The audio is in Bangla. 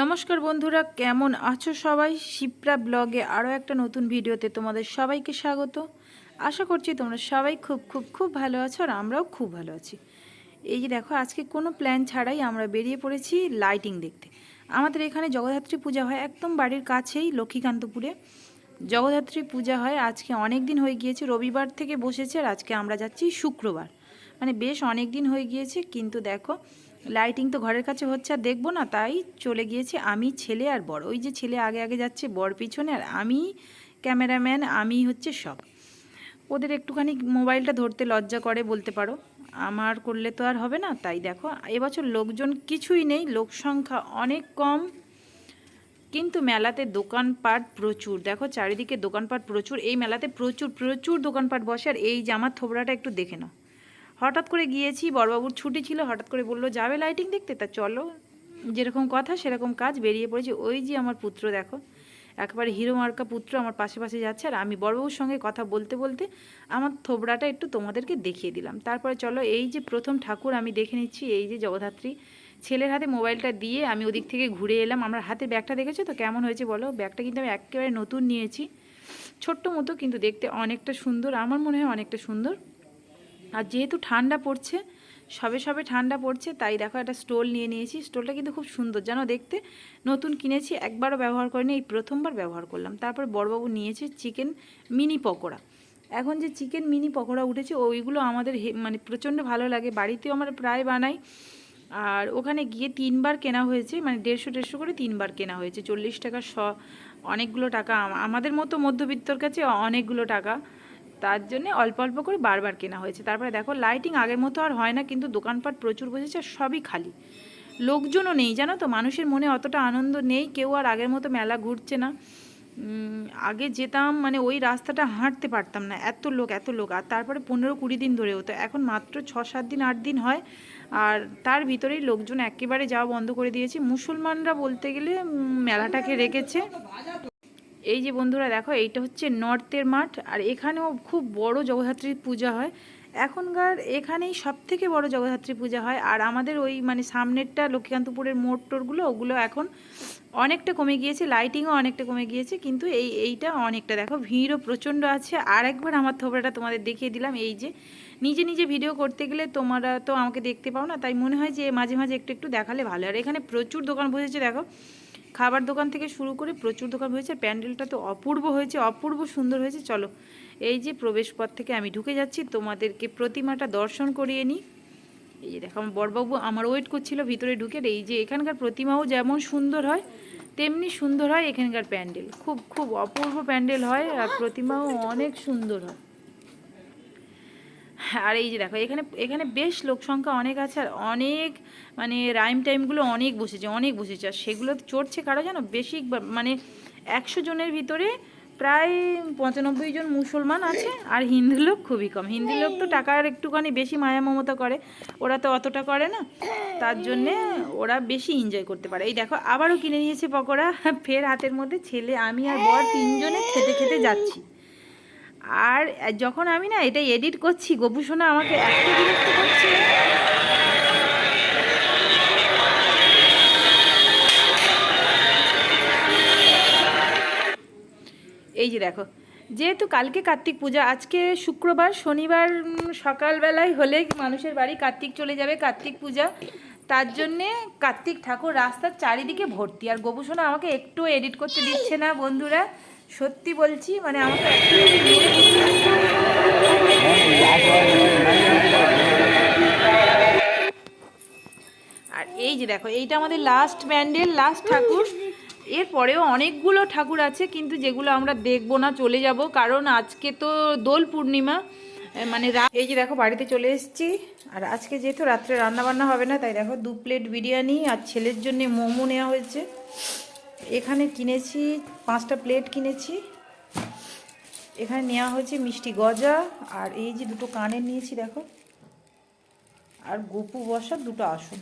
নমস্কার বন্ধুরা, কেমন আছো সবাই? শিপ্রা ব্লগে আরও একটা নতুন ভিডিওতে তোমাদের সবাইকে স্বাগত। আশা করছি তোমরা সবাই খুব খুব খুব ভালো আছো আর আমরাও খুব ভালো আছি। এই যে দেখো, আজকে কোনো প্ল্যান ছাড়াই আমরা বেরিয়ে পড়েছি লাইটিং দেখতে। আমাদের এখানে জগদ্ধাত্রী পূজা হয় একদম বাড়ির কাছেই লক্ষ্মীকান্তপুরে। জগদ্ধাত্রী পূজা হয় আজকে অনেক দিন হয়ে গিয়েছে, রবিবার থেকে বসেছে আর আজকে আমরা যাচ্ছি শুক্রবার। মানে বেশ অনেক দিন হয়ে গিয়েছে, কিন্তু দেখো লাইটিং তো ঘরের কাছে হচ্ছে, আর দেখব না, তাই চলে গিয়েছি। আমি ছেলে আর বড় ওই যে ছেলে আগে আগে যাচ্ছে, বর পিছনে, আর আমি ক্যামেরাম্যান, আমি হচ্ছে সব। ওদের একটুখানি মোবাইলটা ধরতে লজ্জা করে, বলতে পারো। আমার করলে তো আর হবে না, তাই দেখো। এবছর লোকজন কিছুই নেই, লোক সংখ্যা অনেক কম, কিন্তু মেলাতে দোকানপাট প্রচুর। দেখো, চারিদিকে দোকানপাট প্রচুর, এই মেলাতে প্রচুর প্রচুর দোকানপাট বসে, আর এই জামার থোবড়াটা একটু দেখে নাও। হঠাৎ করে গিয়েছি বড়বাবুর ছুটি ছিল, হঠাৎ করে বলল, যাবে লাইটিং দেখতে? তা চলো, যেরকম কথা সেরকম কাজ বেরিয়ে পড়েছে। ওই যে আমার পুত্র দেখো, একবারে হিরো মার্কা পুত্র আমার পাশে পাশে যাচ্ছে, আর আমি বড়বাবুর সঙ্গে কথা বলতে বলতে আমার থোবড়াটা একটু তোমাদেরকে দেখিয়ে দিলাম। তারপরে চলো, এই যে প্রথম ঠাকুর আমি দেখে নিচ্ছি, এই যে জগদ্ধাত্রী। ছেলের হাতে মোবাইলটা দিয়ে আমি ওদিক থেকে ঘুরে এলাম। আমার হাতে ব্যাগটা দেখেছ তো? কেমন হয়েছে বলো? ব্যাগটা কিন্তু আমি একেবারে নতুন নিয়েছি। ছোট্ট মতো, কিন্তু দেখতে অনেকটা সুন্দর, আমার মনে হয় অনেকটা সুন্দর। আর যেহেতু ঠান্ডা পড়ছে, সবে সবে ঠান্ডা পড়ছে, তাই দেখো একটা স্টোল নিয়ে নিয়েছি। স্টোলটা কিন্তু খুব সুন্দর, জানো দেখতে? নতুন কিনেছি, একবারও ব্যবহার করিনি, এই প্রথমবার ব্যবহার করলাম। তারপরে বড়বাবু নিয়েছে চিকেন মিনি পকোড়া। এখন যে চিকেন মিনি পকোড়া উঠেছে, ওইগুলো আমাদের মানে প্রচণ্ড ভালো লাগে। বাড়িতেও আমরা প্রায় বানাই। আর ওখানে গিয়ে তিনবার কেনা হয়েছে মানে দেড়শো দেড়শো করে তিনবার কেনা হয়েছে। চল্লিশ টাকা শ, অনেকগুলো টাকা আমাদের মতো মধ্যবিত্তর কাছে অনেকগুলো টাকা। তার জন্য অল্প অল্প করে বারবার কেনা হয়েছে। তারপরে দেখো লাইটিং আগের মতো আর হয় না, কিন্তু দোকানপাট প্রচুর বসেছে সবই খালি। লোকজনও নেই, জানো তো? মানুষের মনে অতটা আনন্দ নেই, কেউ আর আগের মতো মেলা ঘুরছে না। আগে যেতাম মানে ওই রাস্তাটা হাঁটতে পারতাম না। এত লোক এত লোক। আর তারপরে পনেরো কুড়ি দিন ধরে হতো। এখন মাত্র ছ সাত দিন, আট দিন হয়। আর তার ভিতরেই লোকজন একেবারে যাওয়া বন্ধ করে দিয়েছে। মুসলমানরা বলতে গেলে মেলাটাকে রেখেছে। এই যে বন্ধুরা দেখো, এইটা হচ্ছে নর্থের মাঠ, আর এখানেও খুব বড় জগদ্ধাত্রীর পূজা হয়। এখনকার এখানেই সব থেকে বড় জগদ্ধাত্রী পূজা হয়, আর আমাদের ওই মানে সামনেরটা লক্ষ্মীকান্তপুরের মোড় টোরগুলো ওগুলো এখন অনেকটা কমে গিয়েছে লাইটিংও অনেকটা কমে গিয়েছে, কিন্তু এই, এইটা অনেকটা। দেখো, ভিড়ও প্রচণ্ড আছে। আর একবার আমার থোবড়াটা তোমাদের দেখিয়ে দিলাম, এই যে নিজে নিজে ভিডিও করতে গেলে তোমরা তো আমাকে দেখতে পাও না, তাই মনে হয় যে মাঝে মাঝে একটু একটু দেখালে ভালো। আর এখানে প্রচুর দোকান বসেছে, দেখো। খাবার দোকান থেকে শুরু করে প্রচুর দোকান হয়েছে প্যান্ডেলটা তো অপূর্ব হয়েছে, অপূর্ব সুন্দর হয়েছে। চলো, এই যে প্রবেশ পথ থেকে আমি ঢুকে যাচ্ছি, তোমাদেরকে প্রতিমাটা দর্শন করিয়ে নিই। এই যে দেখো, আমার বড়বাবু আমার ওয়েট করছিল ভিতরে ঢুকে এই যে এখানকার প্রতিমাও যেমন সুন্দর হয়, তেমনি সুন্দর হয় এখানকার প্যান্ডেল। খুব খুব অপূর্ব প্যান্ডেল হয়, আর প্রতিমাও অনেক সুন্দর হয়। আর এই যে দেখো, এখানে এখানে বেশ লোক সংখ্যা অনেক আছে আর অনেক মানে রাইম টাইমগুলো অনেক বসেছে অনেক বসেছে। আর সেগুলো চড়ছে কারও জানো বেশি মানে একশো জনের ভিতরে প্রায় পঁচানব্বই জন মুসলমান আছে আর হিন্দু লোক খুবই কম। হিন্দু লোক তো টাকার একটুখানি বেশি মায়া মমতা করে, ওরা তো অতটা করে না। তার জন্যে ওরা বেশি এনজয় করতে পারে। এই দেখো, আবারও কিনে নিয়েছে পকোড়া। ফের হাতের মধ্যে ছেলে, আমি আর বর তিনজনে খেতে খেতে যাচ্ছি। আর যখন আমি না এটা এডিট করছি গোপুসোনা আমাকে এই যে দেখো, যেহেতু কালকে কার্তিক পূজা, আজকে শুক্রবার, শনিবার সকালবেলায় হলে মানুষের বাড়ি কার্তিক চলে যাবে, কার্তিক পূজা। তার জন্যে কার্তিক ঠাকুর রাস্তার চারিদিকে ভর্তি। আর গোপুসোনা আমাকে একটু এডিট করতে দিচ্ছে না, বন্ধুরা। সত্যি বলছি মানে আমাকে আর এই যে দেখো, এইটা আমাদের লাস্ট ব্যান্ডেল লাস্ট ঠাকুর। এরপরেও অনেকগুলো ঠাকুর আছে, কিন্তু যেগুলো আমরা দেখব না, চলে যাব। কারণ আজকে তো দোল পূর্ণিমা মানে এই যে দেখো, বাড়িতে চলে এসেছি। আর আজকে যেহেতু রাত্রে রান্না বান্না হবে না, তাই দেখো, দু প্লেট বিরিয়ানি আর ছেলের জন্য মোমো নেওয়া হয়েছে। এখানে কিনেছি, পাঁচটা প্লেট কিনেছি। এখানে নেওয়া হয়েছে মিষ্টি গজা আর এই যে দুটো কানের নিয়েছি, দেখো। আর গোপু বসা দুটো আসন।